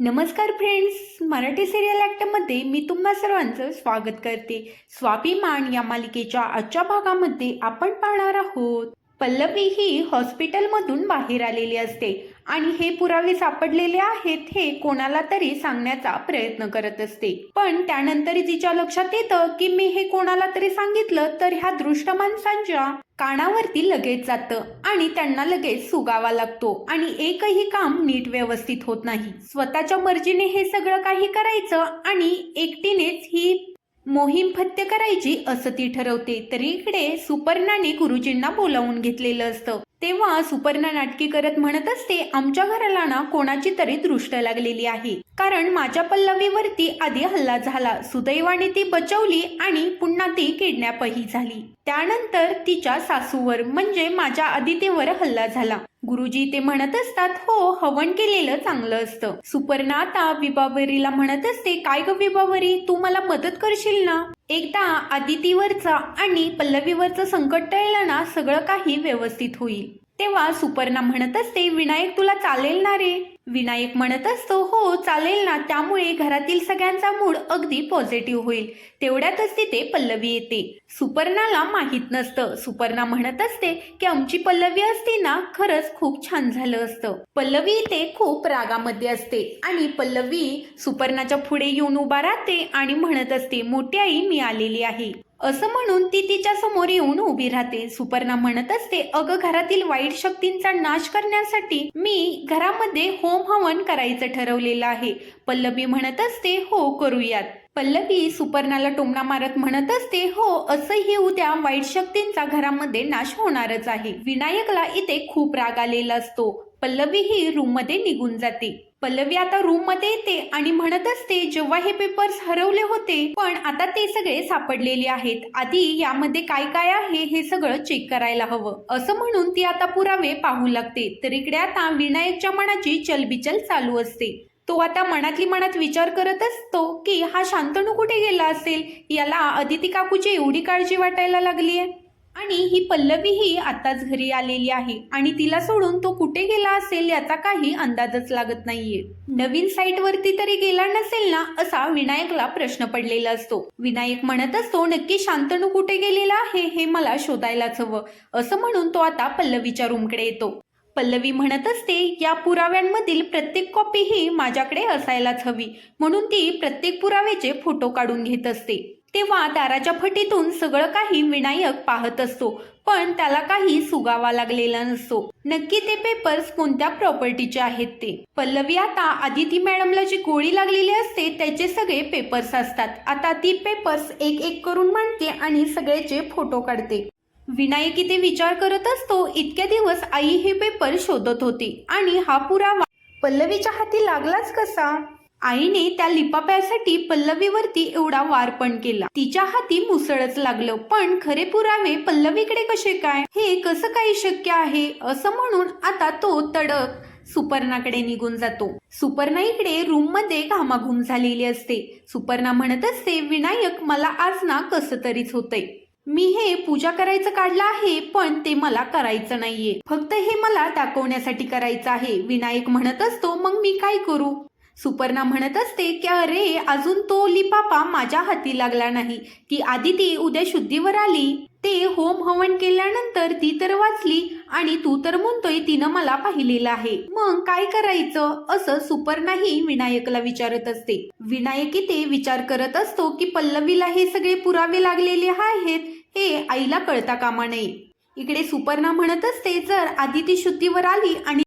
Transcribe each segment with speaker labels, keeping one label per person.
Speaker 1: नमस्कार friends Marathi serial ॲक्टमध्ये मी तुम्हा सर्वांचं स्वागत करते. स्वाभिमान या मालिकेच्या आजच्या भागामध्ये आपण पाहणार आहोत. पल्लवी ही हॉस्पिटलमधून बाहेर आलेली असते. आणि हे पुरावे सापडलेले आहेत हे कोणाला तरी सांगण्याचा प्रयत्न करत असते. पण त्यानंतर तिच्या लक्षात येतं की मी हे कोणाला तरी सांगितलं तर ह्या दृष्ट माणसांच्या कानावरती लगेच जातं आणि त्यांना लगेच सुगावा लागतो आणि एकही काम नीट व्यवस्थित होत नाही. स्वतःच्या मर्जीने हे सगळं काही करायचं आणि एकटीनेच ही मोहीम फत्य करायची असं ती ठरवते. तरी इकडे सुपर्णाने गुरुजींना बोलावून घेतलेलं असतं. तेव्हा सुपर्णा नाटकी करत म्हणत असते आमच्या घराला ना कोणाची तरी दृष्ट लागलेली आहे. कारण माझ्या पल्लवीवरती आधी हल्ला झाला. सुदैवाने ती बचवली आणि पुन्हा ती किडनॅपही झाली. त्यानंतर तिच्या सासूवर म्हणजे माझ्या आदितेवर हल्ला झाला. गुरुजी ते म्हणत असतात हो हवन केलेलं चांगलं असतं. सुपर्णा आता विभावरीला म्हणत असते काय ग विभावरी तू मला मदत करशील ना? एकदा आदितीवरचा आणि पल्लवीवरचं संकट टळलं ना सगळं काही व्यवस्थित होईल. तेव्हा सुपर्णा म्हणत असते विनायक तुला चालेल ना रे? विनायक म्हणत असतो हो चालेल ना त्यामुळे घरातील सगळ्यांचा मूड अगदी पॉझिटिव्ह होईल. तेवढ्यातच तिथे पल्लवी येते. सुपर्णाला माहीत नसतं. सुपर्णा म्हणत असते की आमची पल्लवी असती ना खरंच खूप छान झालं असतं. पल्लवी इथे खूप रागामध्ये असते आणि पल्लवी सुपर्णाच्या पुढे येऊन उभा राहते आणि म्हणत असते मोठी आई मी आलेली आहे. असं म्हणून ती तिच्या समोर येऊन उभी राहते. सुपर्णा म्हणत असते अगं घरातील वाईट शक्तींचा नाश करण्यासाठी मी घरामध्ये होम हवन करायचं ठरवलेलं आहे. पल्लवी म्हणत असते हो करूयात. पल्लवी सुपर्णाला टोमणा मारत म्हणत असते हो असंही उद्या वाईट शक्तींचा घरामध्ये नाश होणारच आहे. विनायकला इथे खूप राग आलेला असतो. पल्लवी ही रूममध्ये निघून जाते. पल्लवी आता रूममध्ये येते आणि म्हणत असते जेव्हा हे पेपर्स हरवले होते पण आता ते सगळे सापडलेले आहेत. आधी यामध्ये काय काय आहे हे सगळं चेक करायला हवं. असं म्हणून ती आता पुरावे पाहू लागते. तर इकडे आता विनायकच्या मनाची चलबिचल चालू असते. तो आता मनातली मनात विचार करत असतो की हा शांतनू कुठे गेला असेल? याला अदिती काकूची एवढी काळजी वाटायला लागली आहे आणि ही पल्लवी ही आताच घरी आलेली आहे. आणि तिला सोडून तो कुठे गेला असेल याचा काही अंदाजच लागत नाहीये. नवीन साईट वरती तरी गेला नसेल ना असा विनायकला प्रश्न पडलेला असतो. विनायक म्हणत असतो नक्की शांतनू कुठे गेलेला आहे? हे मला शोधायलाच हवं. असं म्हणून तो आता पल्लवीच्या रूमकडे येतो. पल्लवी म्हणत असते या पुराव्यांमधील प्रत्येक कॉपी ही माझ्याकडे असायलाच हवी. म्हणून ती प्रत्येक पुराव्याचे फोटो काढून घेत असते. तेव्हा दाराच्या फटीतून सगळं काही विनायक पाहत असतो पण त्याला काही सुगावा लागलेला नसतो. नक्की ते पेपर्स कोणत्या प्रॉपर्टीचे आहेत ते? पल्लवी आता आदिती मॅडमला जी गोळी लागलेली असते त्याचे सगळे पेपर्स असतात. आता ती पेपर्स एक एक करून मांडते आणि सगळ्याचे फोटो काढते. विनायक इथे विचार करत असतो इतक्या दिवस आई हे पेपर शोधत होती आणि हा पुरावा पल्लवीच्या हाती लागलाच कसा? आईने त्या लिपाप्यासाठी पल्लवीवरती एवढा वार पण केला. तिच्या हाती मुसळच लागलं. पण खरे पुरावे पल्लवीकडे कसे काय? हे कसं काही शक्य आहे? असं म्हणून आता तो तडक सुपर्णाकडे निघून जातो. सुपर्णा इकडे रूममध्ये घामाघूम झालेली असते. सुपर्णा म्हणत असते विनायक मला आज ना कसं तरीच होतंय. मी हे पूजा करायचं काढलं आहे पण ते मला करायचं नाहीये. फक्त हे मला दाखवण्यासाठी करायचं आहे. विनायक म्हणत असतो मग मी काय करू? सुपर्णा म्हणत असते की अरे अजून तो लिपापा माझ्या हाती लागला नाही. की आधी ती उद्या शुद्धीवर आली. ते होम हवन केल्यानंतर ती तर वाचली आणि तू तर म्हणतोय तिनं मला पाहिलेलं आहे. मग काय करायचं? असं सुपर्णाही विनायकला विचारत असते. विनायक इथे विचार करत असतो की पल्लवीला हे सगळे पुरावे लागलेले आहेत हे आईला कळता कामा नये. इकडे सुपर्णा म्हणत असते जर आधी ती शुद्धीवर आली आणि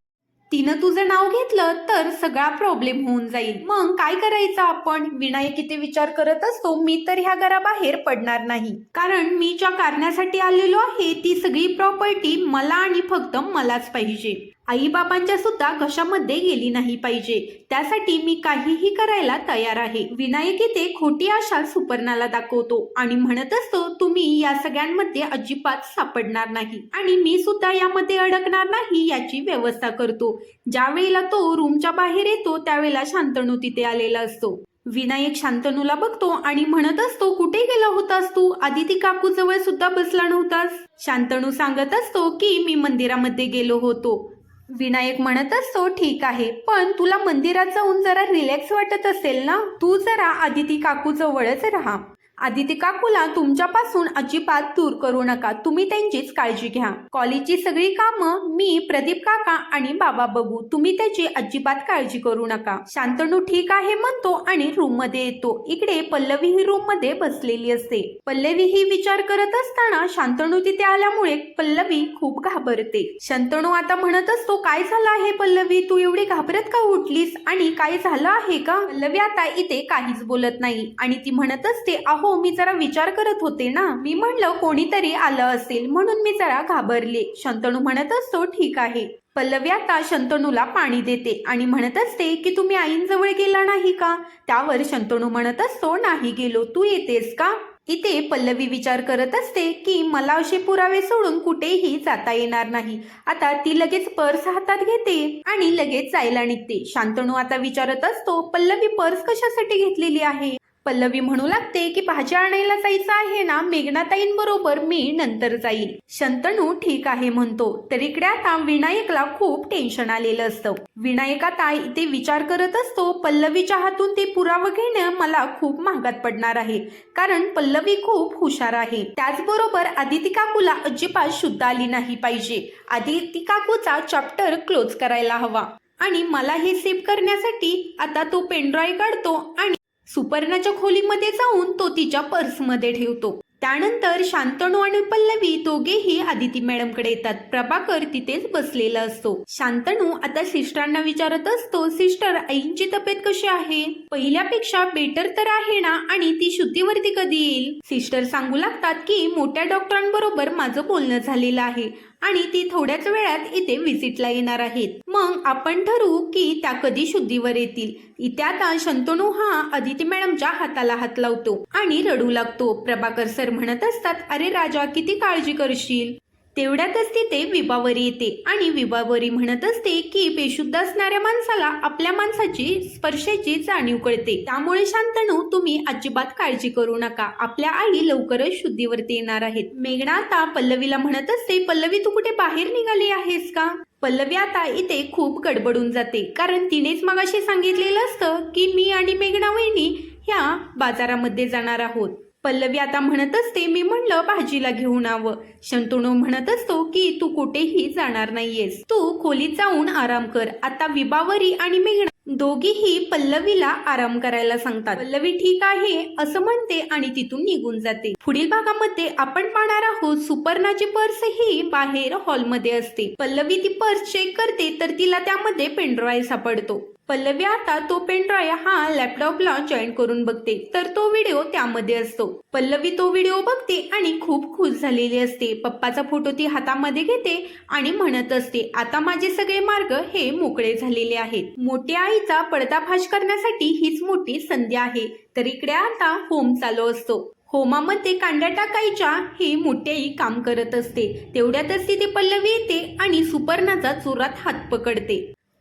Speaker 1: तिनं तुझं नाव घेतलं तर सगळा प्रॉब्लेम होऊन जाईल. मग काय करायचं आपण? विनायक इथे विचार करत असतो मी तर ह्या घराबाहेर पडणार नाही. कारण मी ज्या कारणासाठी आलेलो आहे ती सगळी प्रॉपर्टी मला आणि फक्त मलाच पाहिजे. आई बाबांच्या सुद्धा घशामध्ये गेली नाही पाहिजे. त्यासाठी मी काहीही करायला तयार आहे. विनायक इथे खोटी आशा सुपर्णाला दाखवतो आणि म्हणत असतो तुम्ही या सगळ्यांमध्ये अजिबात सापडणार नाही आणि मी सुद्धा यामध्ये अडकणार नाही याची व्यवस्था करतो. ज्या वेळेला तो रूमच्या बाहेर येतो त्यावेळेला शांतनू तिथे आलेला असतो. विनायक शांतनूला बघतो आणि म्हणत असतो कुठे गेला होतास तू? आदिती काकू जवळ सुद्धा बसला नव्हतास. शांतनू सांगत असतो की मी मंदिरामध्ये गेलो होतो. विनायक म्हणत असतो ठीक आहे पण तुला मंदिरात जाऊन जरा रिलॅक्स वाटत असेल ना? तू जरा आदिती काकू जवळच राहा. आदिती काकूला तुमच्यापासून अजिबात दूर करू नका. तुम्ही त्यांचीच काळजी घ्या. कॉलेजची सगळी कामं मी प्रदीप काका आणि बाबा बघू. तुम्ही त्याची अजिबात काळजी करू नका. शांतनू ठीक आहे म्हणतो आणि रूममध्ये येतो. इकडे पल्लवी ही रूममध्ये बसलेली असते. पल्लवी ही विचार करत असताना शांतनू तिथे आल्यामुळे पल्लवी खूप घाबरते. शांतनू आता म्हणत असतो काय झालं आहे पल्लवी? तू एवढी घाबरत का उठलीस? आणि काय झालं आहे का? पल्लवी आता इथे काहीच बोलत नाही. आणि ती म्हणत असते अहो हो, मी जरा विचार करत होते ना. मी म्हणलं कोणीतरी आलं असेल म्हणून मी जरा घाबरले. शंतनू म्हणत असतो ठीक आहे. पल्लवी आता शंतनूला पाणी देते आणि म्हणत असते की तुम्ही आईंजवळ गेला नाही का? त्यावर शंतनू म्हणत असतो नाही गेलो. तू येतेस का? इथे पल्लवी विचार करत असते की मला असे पुरावे सोडून कुठेही जाता येणार नाही. आता ती लगेच पर्स हातात घेते आणि लगेच जायला निघते. शांतनू आता विचारत असतो पल्लवी पर्स कशासाठी घेतलेली आहे? पल्लवी म्हणू लागते की भाजी आणायला जायचं आहे ना मेघनाताईंबरोबर मी नंतर जाईल शंतनू ठीक आहे म्हणतो. तर इकडे आता विनायकला खूप टेन्शन आलेलं असतं. विनायक आता इथे विचार करत असतो पल्लवीच्या हातून ते पुरावा घेणं मला खूप महागात पडणार आहे. कारण पल्लवी खूप हुशार आहे. त्याचबरोबर आदिती काकूला अजिबात शुद्ध आली नाही पाहिजे. आदिती काकूचा चॅप्टर क्लोज करायला हवा. आणि मला हे सेव्ह करण्यासाठी आता तो पेनड्रॉय काढतो आणि सुपर्णाच्या खोलीमध्ये जाऊन तो तिच्या पर्समध्ये ठेवतो. त्यानंतर शांतनू आणि पल्लवी दोघेही आदिती मॅडमकडे येतात. प्रभाकर तिथेच बसलेला असतो. शांतनू आता सिस्टरांना विचारत असतो सिस्टर आईंची तब्येत कशी आहे? पहिल्यापेक्षा बेटर तर आहे ना? आणि ती शुद्धीवरती कधी येईल? सिस्टर सांगू लागतात की मोठ्या डॉक्टरांबरोबर माझं बोलणं झालेलं आहे. आणि ती थोड्याच वेळात इथे व्हिजिटला येणार आहेत. मग आपण ठरवू की त्या कधी शुद्धीवर येतील. इथे आता शंतनू हा अदिती मॅडमच्या हाताला हात लावतो आणि रडू लागतो. प्रभाकर सर म्हणत असतात अरे राजा किती काळजी करशील? तेवढ्यातच तिथे विभावरी येते. आणि विभावरी म्हणत असते की बेशुद्ध असणाऱ्या माणसाला आपल्या माणसाची स्पर्शाची जाणीव कळते. त्यामुळे शांतनू तुम्ही अजिबात काळजी करू नका. आपल्या आई लवकरच शुद्धीवरती येणार आहेत. मेघना आता पल्लवीला म्हणत असते पल्लवी तू कुठे बाहेर निघाली आहेस का? पल्लवी आता इथे खूप गडबडून जाते. कारण तिनेच मगाशी सांगितलेलं असतं की मी आणि मेघना वहिनी ह्या बाजारामध्ये जाणार आहोत. पल्लवी आता म्हणत असते मी म्हणलं भाजीला घेऊन आव. शंतनू म्हणत असतो की तू कुठेही जाणार नाहीयेस. तू खोलीत जाऊन आराम कर. आता विबावरी आणि मेघना दोघीही पल्लवीला आराम करायला सांगतात. पल्लवी ठीक आहे असं म्हणते आणि तिथून निघून जाते. पुढील भागामध्ये आपण पाहणार आहोत सुपर्णाची पर्स ही बाहेर हॉलमध्ये असते. पल्लवी ती पर्स चेक करते तर तिला त्यामध्ये पेनड्रॉय सापडतो. पल्लवी आता तो पेनड्राय हा लॅपटॉपला जॉईन करून बघते. तर तो व्हिडिओ त्यामध्ये असतो. पल्लवी तो व्हिडिओ बघते आणि खूप खुश झालेली असते. पप्पाचा फोटो ती हातामध्ये घेते आणि म्हणत असते आता माझे सगळे मार्ग हे मोकळे झालेले आहेत. मोठ्या आईचा पडदाफाश करण्यासाठी हीच मोठी संधी आहे. तर इकडे आता होम चालू असतो. होमामध्ये कांड्या टाकायच्या हे मोठ्याई काम करत असते. तेवढ्यातच तिथे पल्लवी येते आणि सुपर्णाचा चोरात हात पकडते.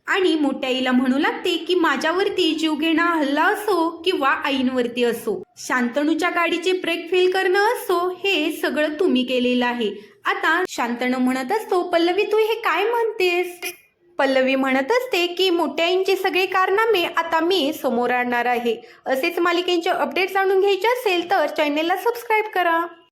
Speaker 1: आणि मोठ्याईला म्हणू लागते की माझ्यावरती जीवघेणा हल्ला असो किंवा आईंवरती असो. शांतनूच्या गाडीचे ब्रेक फेल करणं असो हे सगळं तुम्ही केलेलं आहे. आता शांतनू म्हणत असतो पल्लवी तू हे काय म्हणतेस? पल्लवी म्हणत असते की मोठ्याईंचे सगळे कारनामे आता मी समोर आणणार आहे. असेच मालिकेंचे अपडेट जाणून घ्यायचे असेल तर चॅनेलला सबस्क्राईब करा.